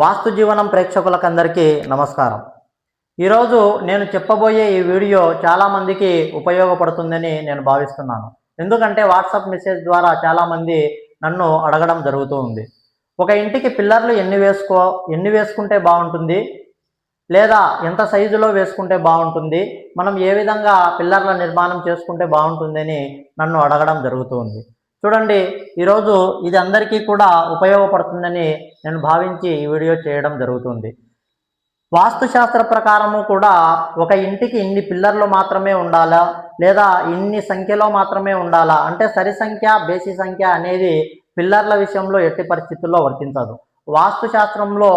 వాస్తు జీవనం ప్రేక్షకులకందరికీ నమస్కారం. ఈరోజు నేను చెప్పబోయే ఈ వీడియో చాలామందికి ఉపయోగపడుతుందని నేను భావిస్తున్నాను. ఎందుకంటే వాట్సాప్ మెసేజ్ ద్వారా చాలామంది నన్ను అడగడం జరుగుతూ ఉంది. ఒక ఇంటికి పిల్లర్లు ఎన్ని వేసుకో ఎన్ని వేసుకుంటే బాగుంటుంది? లేదా ఎంత సైజులో వేసుకుంటే బాగుంటుంది? మనం ఏ విధంగా పిల్లర్ల నిర్మాణం చేసుకుంటే బాగుంటుందని నన్ను అడగడం జరుగుతూ ఉంది. చూడండి ఈరోజు ఇది అందరికీ కూడా ఉపయోగపడుతుందని నేను భావించి ఈ వీడియో చేయడం జరుగుతుంది. వాస్తుశాస్త్ర ప్రకారము కూడా ఒక ఇంటికి ఇన్ని పిల్లర్లు మాత్రమే ఉండాలా? లేదా ఇన్ని సంఖ్యలో మాత్రమే ఉండాలా? అంటే సరి సంఖ్య బేసి సంఖ్య అనేది పిల్లర్ల విషయంలో ఎట్టి పరిస్థితుల్లో వర్తించదు. వాస్తుశాస్త్రంలో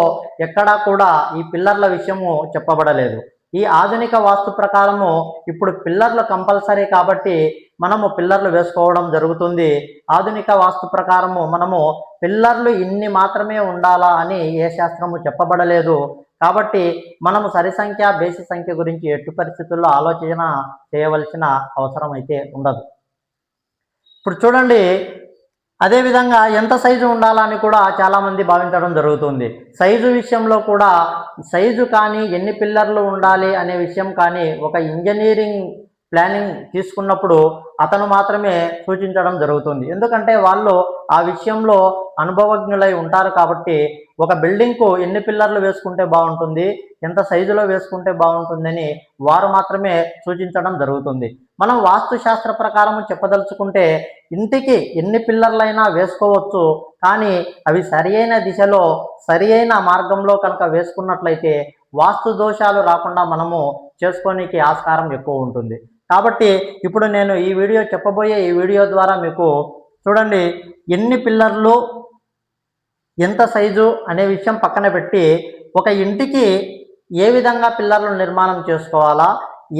ఎక్కడా కూడా ఈ పిల్లర్ల విషయము చెప్పబడలేదు. ఈ ఆధునిక వాస్తు ప్రకారము ఇప్పుడు పిల్లర్లు కంపల్సరీ కాబట్టి మనము పిల్లర్లు వేసుకోవడం జరుగుతుంది. ఆధునిక వాస్తు ప్రకారము మనము పిల్లర్లు ఇన్ని మాత్రమే ఉండాలా అని ఏ శాస్త్రము చెప్పబడలేదు. కాబట్టి మనము సరి సంఖ్య బేసి సంఖ్య గురించి ఎట్టు పరిస్థితుల్లో ఆలోచన చేయవలసిన అవసరం అయితే ఉండదు. ఇప్పుడు చూడండి అదేవిధంగా ఎంత సైజు ఉండాలని కూడా చాలామంది భావించడం జరుగుతుంది. సైజు విషయంలో కూడా సైజు కానీ ఎన్ని పిల్లర్లు ఉండాలి అనే విషయం కానీ ఒక ఇంజనీరింగ్ ప్లానింగ్ తీసుకున్నప్పుడు అతను మాత్రమే సూచించడం జరుగుతుంది. ఎందుకంటే వాళ్ళు ఆ విషయంలో అనుభవజ్ఞులై ఉంటారు కాబట్టి ఒక బిల్డింగ్కు ఎన్ని పిల్లర్లు వేసుకుంటే బాగుంటుంది ఎంత సైజులో వేసుకుంటే బాగుంటుందని వారు మాత్రమే సూచించడం జరుగుతుంది. మనం వాస్తుశాస్త్ర ప్రకారం చెప్పదలుచుకుంటే ఇంటికి ఎన్ని పిల్లర్లైనా వేసుకోవచ్చు కానీ అవి సరియైన దిశలో సరియైన మార్గంలో కనుక వేసుకున్నట్లయితే వాస్తు దోషాలు రాకుండా మనము చేసుకోనికి ఆస్కారం ఎక్కువ ఉంటుంది. కాబట్టి ఇప్పుడు నేను ఈ వీడియో చెప్పబోయే ఈ వీడియో ద్వారా మీకు చూడండి ఎన్ని పిల్లర్లు ఎంత సైజు అనే విషయం పక్కన పెట్టి ఒక ఇంటికి ఏ విధంగా పిల్లర్లు నిర్మాణం చేసుకోవాలా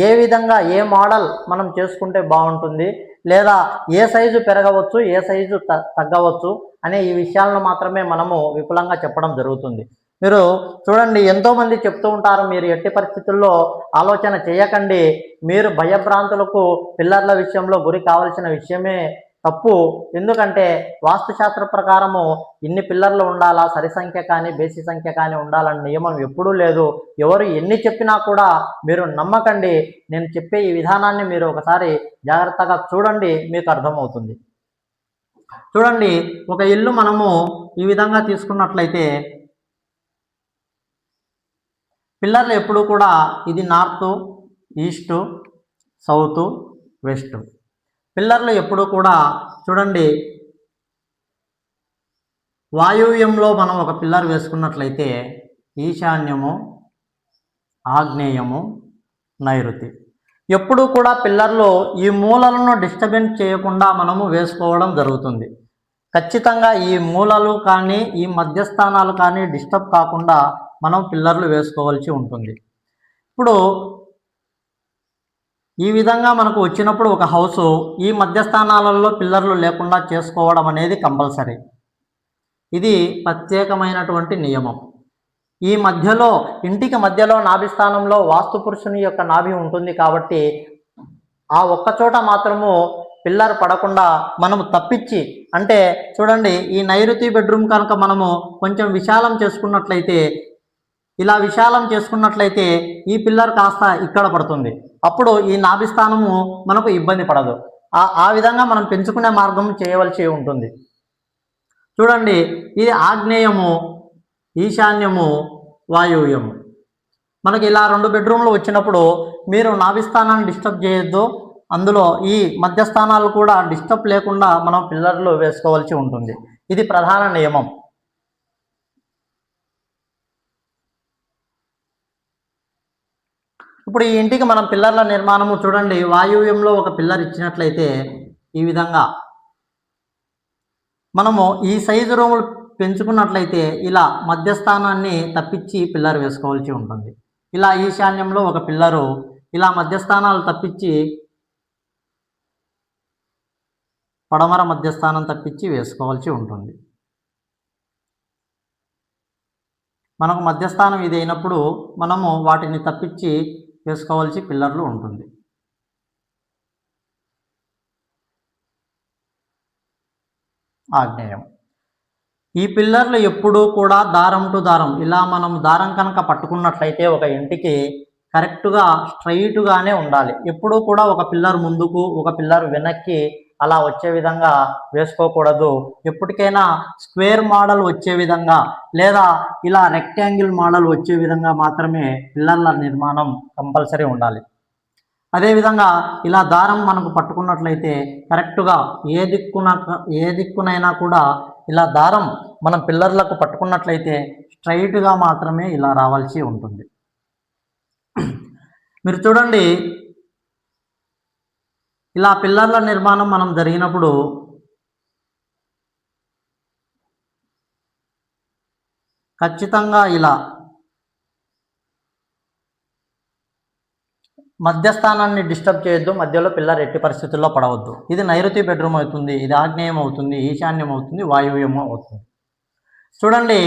ఏ విధంగా ఏ మోడల్ మనం చేసుకుంటే బాగుంటుంది లేదా ఏ సైజు పెరగవచ్చు ఏ సైజు త తగ్గవచ్చు అనే ఈ విషయాలను మాత్రమే మనము విపులంగా చెప్పడం జరుగుతుంది. మీరు చూడండి ఎంతోమంది చెప్తూ ఉంటారు మీరు ఎట్టి పరిస్థితుల్లో ఆలోచన చేయకండి. మీరు భయభ్రాంతులకు పిల్లర్ల విషయంలో గురి కావాల్సిన విషయమే తప్పు. ఎందుకంటే వాస్తుశాస్త్ర ప్రకారము ఇన్ని పిల్లర్లు ఉండాలా సరి సంఖ్య కానీ బేసి సంఖ్య కానీ ఉండాలని నియమం ఎప్పుడూ లేదు. ఎవరు ఎన్ని చెప్పినా కూడా మీరు నమ్మకండి. నేను చెప్పే ఈ విధానాన్ని మీరు ఒకసారి జాగ్రత్తగా చూడండి మీకు అర్థమవుతుంది. చూడండి ఒక ఇల్లు మనము ఈ విధంగా తీసుకున్నట్లయితే పిల్లర్లు ఎప్పుడు కూడా ఇది నార్త్ ఈస్ట్ సౌత్ వెస్ట్. పిల్లర్లు ఎప్పుడు కూడా చూడండి వాయువ్యంలో మనం ఒక పిల్లర్ వేసుకున్నట్లయితే ఈశాన్యము ఆగ్నేయము నైరుతి. ఎప్పుడు కూడా పిల్లర్లు ఈ మూలలను డిస్టర్బెన్స్ చేయకుండా మనము వేసుకోవడం జరుగుతుంది. ఖచ్చితంగా ఈ మూలలు కానీ ఈ మధ్యస్థానాలు కానీ డిస్టర్బ్ కాకుండా మనం పిల్లర్లు వేసుకోవాల్సి ఉంటుంది. ఇప్పుడు ఈ విధంగా మనకు వచ్చినప్పుడు ఒక హౌస్ ఈ మధ్యస్థానాలలో పిల్లర్లు లేకుండా చేసుకోవడం అనేది కంపల్సరీ. ఇది ప్రత్యేకమైనటువంటి నియమం. ఈ మధ్యలో ఇంటికి మధ్యలో నాభి స్థానంలో వాస్తు పురుషుని యొక్క నాభి ఉంటుంది కాబట్టి ఆ ఒక్క చోట మాత్రము పిల్లర్ పడకుండా మనము తప్పించి అంటే చూడండి ఈ నైరుతి బెడ్రూమ్ కనుక మనము కొంచెం విశాలం చేసుకున్నట్లయితే ఇలా విశాలం చేసుకున్నట్లయితే ఈ పిల్లర్ కాస్త ఇక్కడ పడుతుంది. అప్పుడు ఈ నాభి స్థానము మనకు ఇబ్బంది పడదు. ఆ ఆ విధంగా మనం పెంచుకునే మార్గం చేయవలసి ఉంటుంది. చూడండి ఇది ఆగ్నేయము ఈశాన్యము వాయువ్యము. మనకి ఇలా రెండు బెడ్రూమ్లు వచ్చినప్పుడు మీరు నాభిస్థానాన్ని డిస్టర్బ్ చేయొద్దు. అందులో ఈ మధ్యస్థానాలు కూడా డిస్టర్బ్ లేకుండా మనం పిల్లర్లు వేసుకోవాల్సి ఉంటుంది. ఇది ప్రధాన నియమం. ఇప్పుడు ఈ ఇంటికి మనం పిల్లర్ల నిర్మాణము చూడండి. వాయువ్యంలో ఒక పిల్లర్ ఇచ్చినట్లయితే ఈ విధంగా మనము ఈ సైజు రూములు పెంచుకున్నట్లయితే ఇలా మధ్యస్థానాన్ని తప్పించి పిల్లర్ వేసుకోవాల్సి ఉంటుంది. ఇలా ఈశాన్యంలో ఒక పిల్లరు ఇలా మధ్యస్థానాలు తప్పించి పడమర మధ్యస్థానం తప్పించి వేసుకోవాల్సి ఉంటుంది. మనకు మధ్యస్థానం ఇది అయినప్పుడు మనము వాటిని తప్పించి చేసుకోవాల్సి పిల్లర్లు ఉంటుంది. ఆగ్నేయం. ఈ పిల్లర్లు ఎప్పుడూ కూడా దారం టు దారం ఇలా మనం దారం కనుక పట్టుకున్నట్లయితే ఒక ఇంటికి కరెక్ట్గా స్ట్రైట్గానే ఉండాలి. ఎప్పుడూ కూడా ఒక పిల్లర్ ముందుకు ఒక పిల్లర్ వెనక్కి అలా వచ్చే విధంగా వేసుకోకూడదు. ఎప్పటికైనా స్క్వేర్ మోడల్ వచ్చే విధంగా లేదా ఇలా రెక్టాంగిల్ మోడల్ వచ్చే విధంగా మాత్రమే పిల్లర్ల నిర్మాణం కంపల్సరీ ఉండాలి. అదేవిధంగా ఇలా దారం మనకు పట్టుకున్నట్లయితే కరెక్ట్గా ఏ దిక్కున ఏ దిక్కునైనా కూడా ఇలా దారం మనం పిల్లర్లకు పట్టుకున్నట్లయితే స్ట్రైట్గా మాత్రమే ఇలా రావాల్సి ఉంటుంది. మీరు చూడండి ఇలా పిల్లర్ల నిర్మాణం మనం జరిగినప్పుడు ఖచ్చితంగా ఇలా మధ్యస్థానాన్ని డిస్టర్బ్ చేయొద్దు మధ్యలో పిల్లర్ ఎట్టి పరిస్థితుల్లో పడవద్దు. ఇది నైరుతి బెడ్రూమ్ అవుతుంది ఇది ఆగ్నేయం అవుతుంది ఈశాన్యం అవుతుంది వాయువ్యం అవుతుంది. చూడండి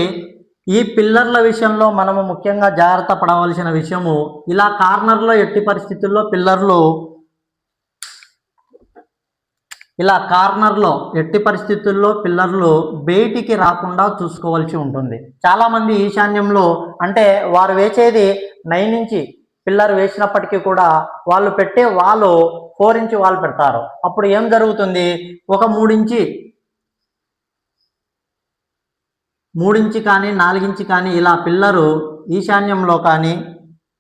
ఈ పిల్లర్ల విషయంలో మనము ముఖ్యంగా జాగ్రత్త పడవలసిన విషయము ఇలా కార్నర్లో ఎట్టి పరిస్థితుల్లో పిల్లర్లు ఇలా కార్నర్లో ఎట్టి పరిస్థితుల్లో పిల్లర్లు బయటికి రాకుండా చూసుకోవాల్సి ఉంటుంది. చాలామంది ఈశాన్యంలో అంటే వారు వేసేది నైన్ ఇంచి పిల్లర్ వేసినప్పటికీ కూడా వాళ్ళు పెట్టే వాళ్ళు ఫోర్ ఇంచ్ వాళ్ళు పెడతారు. అప్పుడు ఏం జరుగుతుంది? ఒక మూడించి మూడించి కానీ నాలుగించి కానీ ఇలా పిల్లరు ఈశాన్యంలో కానీ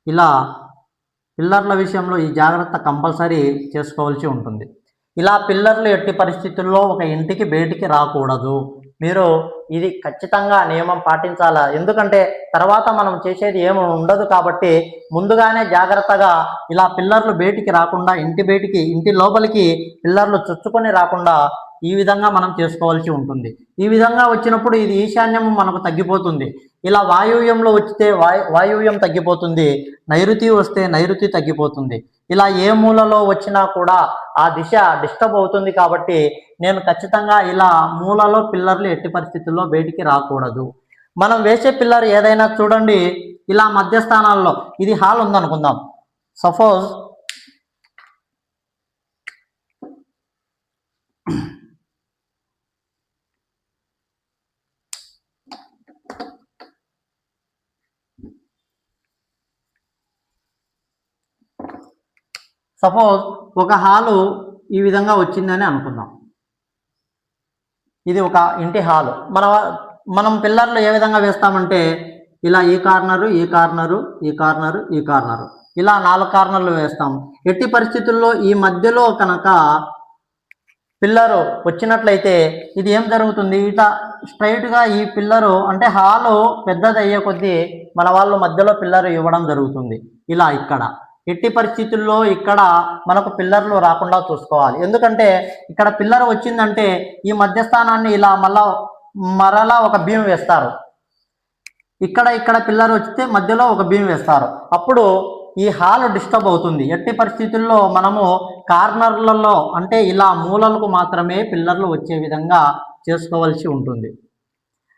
ఇలా పిల్లర్ల విషయంలో ఈ జాగ్రత్త కంపల్సరీ చేసుకోవాల్సి ఉంటుంది. ఇలా పిల్లర్లు ఎట్టి పరిస్థితుల్లో ఒక ఇంటికి బయటికి రాకూడదు. మీరు ఇది ఖచ్చితంగా నియమం పాటించాలా? ఎందుకంటే తర్వాత మనం చేసేది ఏమి ఉండదు కాబట్టి ముందుగానే జాగ్రత్తగా ఇలా పిల్లర్లు బయటికి రాకుండా ఇంటి బయటికి ఇంటి లోపలికి పిల్లర్లు చొచ్చుకొని రాకుండా ఈ విధంగా మనం చేసుకోవాల్సి ఉంటుంది. ఈ విధంగా వచ్చినప్పుడు ఇది ఈశాన్యం మనకు తగ్గిపోతుంది. ఇలా వాయువ్యంలో వచ్చితే వాయు వాయువ్యం తగ్గిపోతుంది. నైరుతి వస్తే నైరుతి తగ్గిపోతుంది. ఇలా ఏ మూలలో వచ్చినా కూడా ఆ దిశ డిస్టర్బ్ అవుతుంది కాబట్టి నేను ఖచ్చితంగా ఇలా మూలలో పిల్లర్లు ఎట్టి పరిస్థితుల్లో బయటికి రాకూడదు. మనం వేసే పిల్లర్ ఏదైనా చూడండి ఇలా మధ్యస్థానాల్లో ఇది హాల్ ఉందనుకుందాం. సపోజ్ సపోజ్ ఒక హాలు ఈ విధంగా వచ్చిందని అనుకుందాం. ఇది ఒక ఇంటి హాలు. మన మనం పిల్లర్లు ఏ విధంగా వేస్తామంటే ఇలా ఈ కార్నరు ఈ కార్నరు ఈ కార్నరు ఈ కార్నరు. ఇలా నాలుగు కార్నర్లు వేస్తాం. ఎట్టి పరిస్థితుల్లో ఈ మధ్యలో కనుక పిల్లరు వచ్చినట్లయితే ఇది ఏం జరుగుతుంది? ఇట స్ట్రైట్గా ఈ పిల్లరు అంటే హాలు పెద్దది అయ్యే కొద్దీ మన వాళ్ళు మధ్యలో పిల్లరు ఇవ్వడం జరుగుతుంది. ఇలా ఇక్కడ. ఎట్టి పరిస్థితుల్లో ఇక్కడ మనకు పిల్లర్లు రాకుండా చూసుకోవాలి. ఎందుకంటే ఇక్కడ పిల్లర్ వచ్చిందంటే ఈ మధ్యస్థానాన్ని ఇలా మళ్ళా మరలా ఒక బీమ్ వేస్తారు. ఇక్కడ ఇక్కడ పిల్లర్ వస్తే మధ్యలో ఒక బీమ్ వేస్తారు. అప్పుడు ఈ హాల్ డిస్టర్బ్ అవుతుంది. ఎట్టి పరిస్థితుల్లో మనము కార్నర్లలో అంటే ఇలా మూలలకు మాత్రమే పిల్లర్లు వచ్చే విధంగా చేసుకోవాల్సి ఉంటుంది.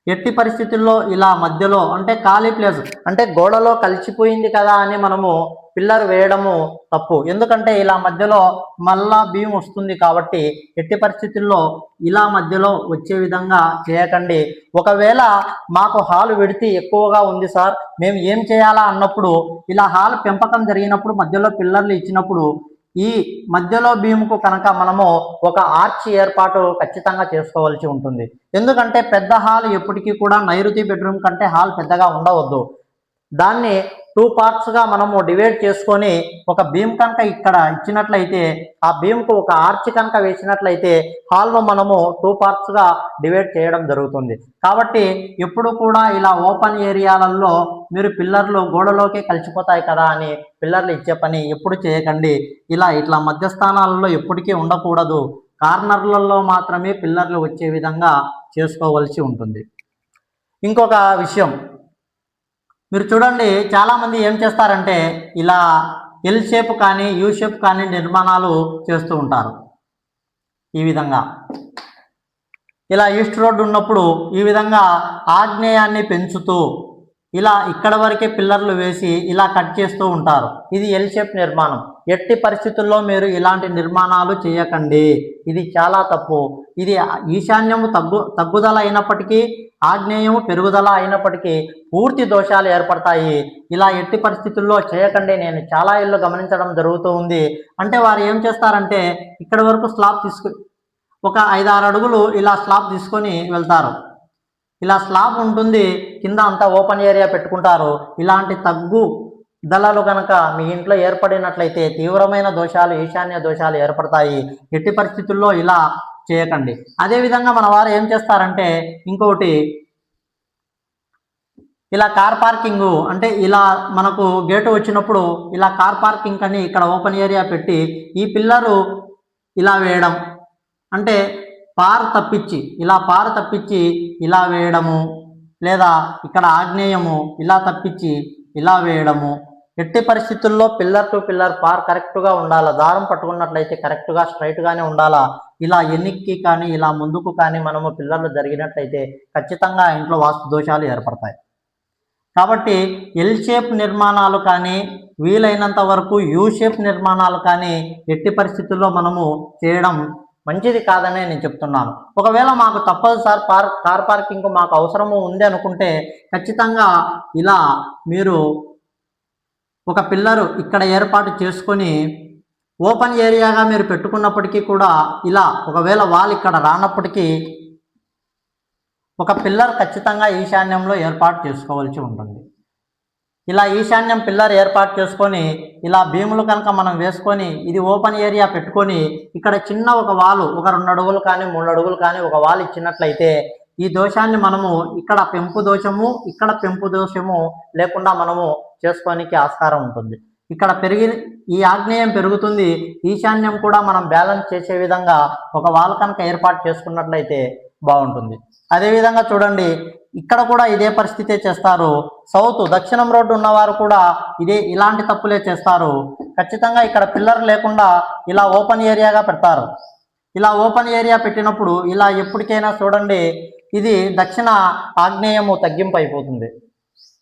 ఎట్టి పరిస్థితుల్లో ఇలా మధ్యలో అంటే ఖాళీ ప్లేస్ అంటే గోడలో కలిసిపోయింది కదా అని మనము పిల్లర్ వేయడము తప్పు. ఎందుకంటే ఇలా మధ్యలో మళ్ళా బియ్యం వస్తుంది కాబట్టి ఎట్టి పరిస్థితుల్లో ఇలా మధ్యలో వచ్చే విధంగా చేయకండి. ఒకవేళ మాకు హాల్ విడితే ఎక్కువగా ఉంది సార్ మేము ఏం చేయాలా అన్నప్పుడు ఇలా హాల్ పెంపకం జరిగినప్పుడు మధ్యలో పిల్లర్లు ఇచ్చినప్పుడు ఈ మధ్యలో భీముకు కనుక మనము ఒక ఆర్చ్ ఏర్పాటు ఖచ్చితంగా చేసుకోవాల్సి ఉంటుంది. ఎందుకంటే పెద్ద హాల్ ఎప్పటికీ కూడా నైరుతి బెడ్రూమ్ కంటే హాల్ పెద్దగా ఉండవద్దు. దాన్ని టూ పార్ట్స్గా మనము డివైడ్ చేసుకొని ఒక బీమ్ కనుక ఇక్కడ ఇచ్చినట్లయితే ఆ బీమ్కు ఒక ఆర్చ్ కనుక వేసినట్లయితే హాల్ను మనము టూ పార్ట్స్గా డివైడ్ చేయడం జరుగుతుంది. కాబట్టి ఎప్పుడు కూడా ఇలా ఓపెన్ ఏరియాలలో మీరు పిల్లర్లు గోడలోకి కలిసిపోతాయి కదా అని పిల్లర్లు ఇచ్చే పని ఎప్పుడు చేయకండి. ఇలా ఇట్లా మధ్యస్థానాలలో ఎప్పటికీ ఉండకూడదు. కార్నర్లలో మాత్రమే పిల్లర్లు వచ్చే విధంగా చేసుకోవలసి ఉంటుంది. ఇంకొక విషయం మీరు చూడండి చాలామంది ఏం చేస్తారంటే ఇలా ఎల్ షేప్ కానీ యూ షేప్ కానీ నిర్మాణాలు చేస్తూ ఉంటారు. ఈ విధంగా. ఇలా ఈస్ట్ రోడ్ ఉన్నప్పుడు ఈ విధంగా ఆగ్నేయాన్ని పెంచుతూ ఇలా ఇక్కడ వరకే పిల్లర్లు వేసి ఇలా కట్ చేస్తూ ఉంటారు. ఇది ఎల్ షేప్ నిర్మాణం. ఎట్టి పరిస్థితుల్లో మీరు ఇలాంటి నిర్మాణాలు చేయకండి. ఇది చాలా తప్పు. ఇది ఈశాన్యము తగ్గు తగ్గుదల అయినప్పటికీ ఆగ్నేయము పెరుగుదల అయినప్పటికీ పూర్తి దోషాలు ఏర్పడతాయి. ఇలా ఎట్టి పరిస్థితుల్లో చేయకండి. నేను చాలా ఇళ్ళు గమనించడం జరుగుతూ ఉంది. అంటే వారు ఏం చేస్తారంటే ఇక్కడ వరకు స్లాబ్ తీసుకు ఒక ఐదారు అడుగులు ఇలా స్లాబ్ తీసుకొని వెళ్తారు. ఇలా స్లాబ్ ఉంటుంది కింద అంతా ఓపెన్ ఏరియా పెట్టుకుంటారు. ఇలాంటి తగ్గు దళాలు కనుక మీ ఇంట్లో ఏర్పడినట్లయితే తీవ్రమైన దోషాలు ఈశాన్య దోషాలు ఏర్పడతాయి. ఎట్టి పరిస్థితుల్లో ఇలా చేయకండి. అదేవిధంగా మన వారు ఏం చేస్తారంటే ఇంకొకటి ఇలా కార్ పార్కింగ్ అంటే ఇలా మనకు గేటు వచ్చినప్పుడు ఇలా కార్ పార్కింగ్ అని ఇక్కడ ఓపెన్ ఏరియా పెట్టి ఈ పిల్లరు ఇలా వేయడం. అంటే పార తప్పించి ఇలా పార తప్పించి ఇలా వేయడము లేదా ఇక్కడ ఆగ్నేయము ఇలా తప్పించి ఇలా వేయడము. ఎట్టి పరిస్థితుల్లో పిల్లర్ టు పిల్లర్ పార్ కరెక్ట్గా ఉండాలా? దారం పట్టుకున్నట్లయితే కరెక్ట్గా స్ట్రైట్గానే ఉండాలా? ఇలా ఎన్నిక్కి కానీ ఇలా ముందుకు కానీ మనము పిల్లర్లు జరిగినట్లయితే ఖచ్చితంగా ఇంట్లో వాస్తు దోషాలు ఏర్పడతాయి. కాబట్టి ఎల్ షేప్ నిర్మాణాలు కానీ వీలైనంత వరకు యూ షేప్ నిర్మాణాలు కానీ ఎట్టి పరిస్థితుల్లో మనము చేయడం మంచిది కాదనే నేను చెప్తున్నాను. ఒకవేళ మాకు తప్పదు సార్ పార్ కార్ పార్కింగ్ మాకు అవసరము ఉంది అనుకుంటే ఖచ్చితంగా ఇలా మీరు ఒక పిల్లరు ఇక్కడ ఏర్పాటు చేసుకొని ఓపెన్ ఏరియాగా మీరు పెట్టుకున్నప్పటికీ కూడా ఇలా ఒకవేళ వాళ్ళు ఇక్కడ రానప్పటికీ ఒక పిల్లర్ ఖచ్చితంగా ఈశాన్యంలో ఏర్పాటు చేసుకోవాల్సి ఉంటుంది. ఇలా ఈశాన్యం పిల్లర్ ఏర్పాటు చేసుకొని ఇలా భీములు కనుక మనం వేసుకొని ఇది ఓపెన్ ఏరియా పెట్టుకొని ఇక్కడ చిన్న ఒక వాలు ఒక రెండు అడుగులు కానీ మూడు అడుగులు కానీ ఒక వాల్ ఇచ్చినట్లయితే ఈ దోషాన్ని మనము ఇక్కడ పెంపు దోషము ఇక్కడ పెంపు దోషము లేకుండా మనము చేసుకోనికి ఆస్కారం ఉంటుంది. ఇక్కడ పెరిగి ఈ ఆగ్నేయం పెరుగుతుంది ఈశాన్యం కూడా మనం బ్యాలెన్స్ చేసే విధంగా ఒక వాల్ కనుక ఏర్పాటు చేసుకున్నట్లయితే బాగుంటుంది. అదేవిధంగా చూడండి ఇక్కడ కూడా ఇదే పరిస్థితే చేస్తారు. సౌత్ దక్షిణం రోడ్డు ఉన్నవారు కూడా ఇదే ఇలాంటి తప్పులే చేస్తారు. ఖచ్చితంగా ఇక్కడ పిల్లర్ లేకుండా ఇలా ఓపెన్ ఏరియాగా పెడతారు. ఇలా ఓపెన్ ఏరియా పెట్టినప్పుడు ఇలా ఎప్పటికైనా చూడండి ఇది దక్షిణ ఆగ్నేయము తగ్గింపు అయిపోతుంది.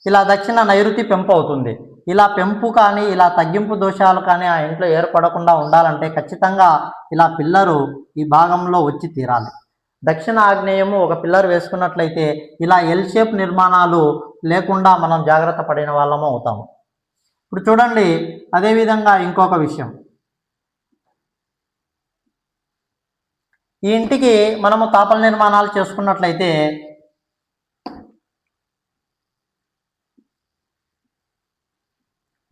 ఇలా దక్షిణ నైరుతి పెంపు అవుతుంది. ఇలా పెంపు కానీ ఇలా తగ్గింపు దోషాలు కానీ ఆ ఇంట్లో ఏర్పడకుండా ఉండాలంటే ఖచ్చితంగా ఇలా పిల్లరు ఈ భాగంలో వచ్చి తీరాలి. దక్షిణ ఆగ్నేయము ఒక పిల్లర్ వేసుకున్నట్లయితే ఇలా ఎల్ షేప్ నిర్మాణాలు లేకుండా మనం జాగ్రత్త పడిన వాళ్ళము అవుతాము. ఇప్పుడు చూడండి అదేవిధంగా ఇంకొక విషయం. ఈ ఇంటికి మనము తాపల నిర్మాణాలు చేసుకున్నట్లయితే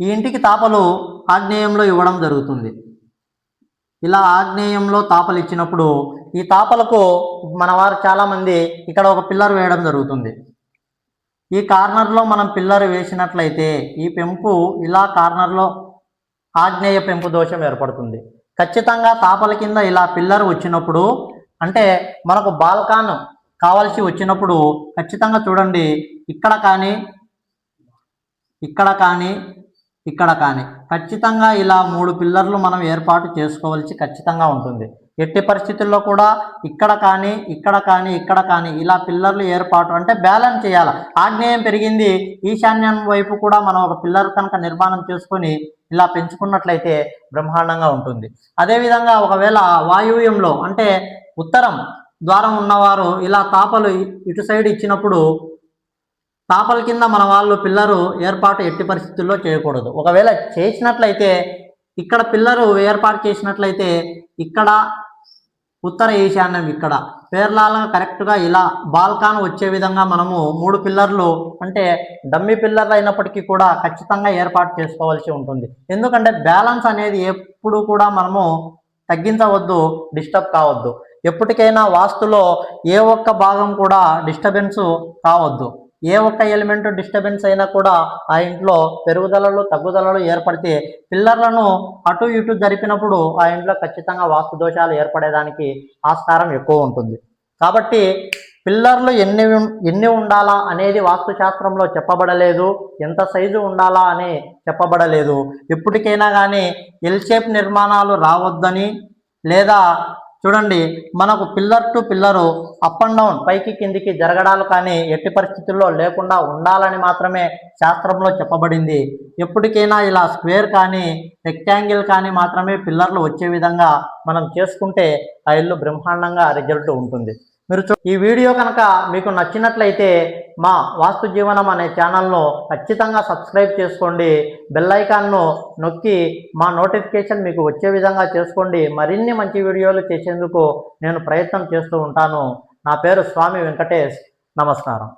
ఈ ఇంటికి తాపలు ఆగ్నేయంలో ఇవ్వడం జరుగుతుంది. ఇలా ఆగ్నేయంలో తాపలు ఇచ్చినప్పుడు ఈ తాపలకు మన వారు చాలామంది ఇక్కడ ఒక పిల్లర్ వేయడం జరుగుతుంది. ఈ కార్నర్లో మనం పిల్లర్ వేసినట్లయితే ఈ పెంపు ఇలా కార్నర్లో ఆగ్నేయ పెంపు దోషం ఏర్పడుతుంది. ఖచ్చితంగా తాపల కింద ఇలా పిల్లర్ వచ్చినప్పుడు అంటే మనకు బాల్కాన్ కావాల్సి వచ్చినప్పుడు ఖచ్చితంగా చూడండి ఇక్కడ కానీ ఇక్కడ కానీ ఇక్కడ కానీ ఖచ్చితంగా ఇలా మూడు పిల్లర్లు మనం ఏర్పాటు చేసుకోవాల్సి ఖచ్చితంగా ఉంటుంది. ఎట్టి పరిస్థితుల్లో కూడా ఇక్కడ కానీ ఇక్కడ కానీ ఇక్కడ కానీ ఇలా పిల్లర్లు ఏర్పాటు అంటే బ్యాలెన్స్ చేయాలి? ఆగ్నేయం పెరిగింది. ఈశాన్యం వైపు కూడా మనం ఒక పిల్లర్ కనుక నిర్మాణం చేసుకొని ఇలా పెంచుకున్నట్లయితే బ్రహ్మాండంగా ఉంటుంది. అదేవిధంగా ఒకవేళ వాయువ్యంలో అంటే ఉత్తరం ద్వారం ఉన్నవారు ఇలా తాపలు ఇటు సైడ్ ఇచ్చినప్పుడు తాపల కింద మన వాళ్ళు పిల్లరు ఏర్పాటు ఎట్టి పరిస్థితుల్లో చేయకూడదు. ఒకవేళ చేసినట్లయితే ఇక్కడ పిల్లరు ఏర్పాటు చేసినట్లయితే ఇక్కడ ఉత్తర ఈశాన్యం ఇక్కడ. పేర్లాల కరెక్ట్గా ఇలా బాల్కాన్ వచ్చే విధంగా మనము మూడు పిల్లర్లు అంటే డమ్మి పిల్లర్లు అయినప్పటికీ కూడా ఖచ్చితంగా ఏర్పాటు చేసుకోవాల్సి ఉంటుంది. ఎందుకంటే బ్యాలెన్స్ అనేది ఎప్పుడు కూడా మనము తగ్గించవద్దు డిస్టర్బ్ కావద్దు. ఎప్పటికైనా వాస్తులో ఏ ఒక్క భాగం కూడా డిస్టర్బెన్స్ కావద్దు ఏ ఒక్క ఎలిమెంట్ డిస్టర్బెన్స్ అయినా కూడా ఆ ఇంట్లో పెరుగుదలలు తగ్గుదలలు ఏర్పడితే పిల్లర్లను అటు ఇటు జరిపినప్పుడు ఆ ఇంట్లో ఖచ్చితంగా వాస్తు దోషాలు ఏర్పడేదానికి ఆస్కారం ఎక్కువ ఉంటుంది. కాబట్టి పిల్లర్లు ఎన్ని ఉం- ఎన్ని ఉండాలా అనేది వాస్తుశాస్త్రంలో చెప్పబడలేదు. ఎంత సైజు ఉండాలా అని చెప్పబడలేదు. ఎప్పటికైనా కానీ ఎల్ షేప్ నిర్మాణాలు రావద్దని లేదా చూడండి మనకు pillar to pillar up and down పైకి కిందికి జరగడాలు కానీ ఎట్టి పరిస్థితుల్లో లేకుండా ఉండాలని మాత్రమే శాస్త్రంలో చెప్పబడింది. ఎప్పటికైనా ఇలా స్క్వేర్ కానీ రెక్టాంగిల్ కానీ మాత్రమే పిల్లర్లు వచ్చే విధంగా మనం చేసుకుంటే ఆ ఇల్లు బ్రహ్మాండంగా రిజల్ట్ ఉంటుంది. మీరు చూ ఈ వీడియో కనుక మీకు నచ్చినట్లయితే మా వాస్తు జీవనం అనే ఛానల్ను ఖచ్చితంగా సబ్స్క్రైబ్ చేసుకోండి. బెల్లైకాన్ను నొక్కి మా నోటిఫికేషన్ మీకు వచ్చే విధంగా చేసుకోండి. మరిన్ని మంచి వీడియోలు చేసేందుకు నేను ప్రయత్నం చేస్తూ ఉంటాను. నా పేరు స్వామి వెంకటేష్. నమస్కారం.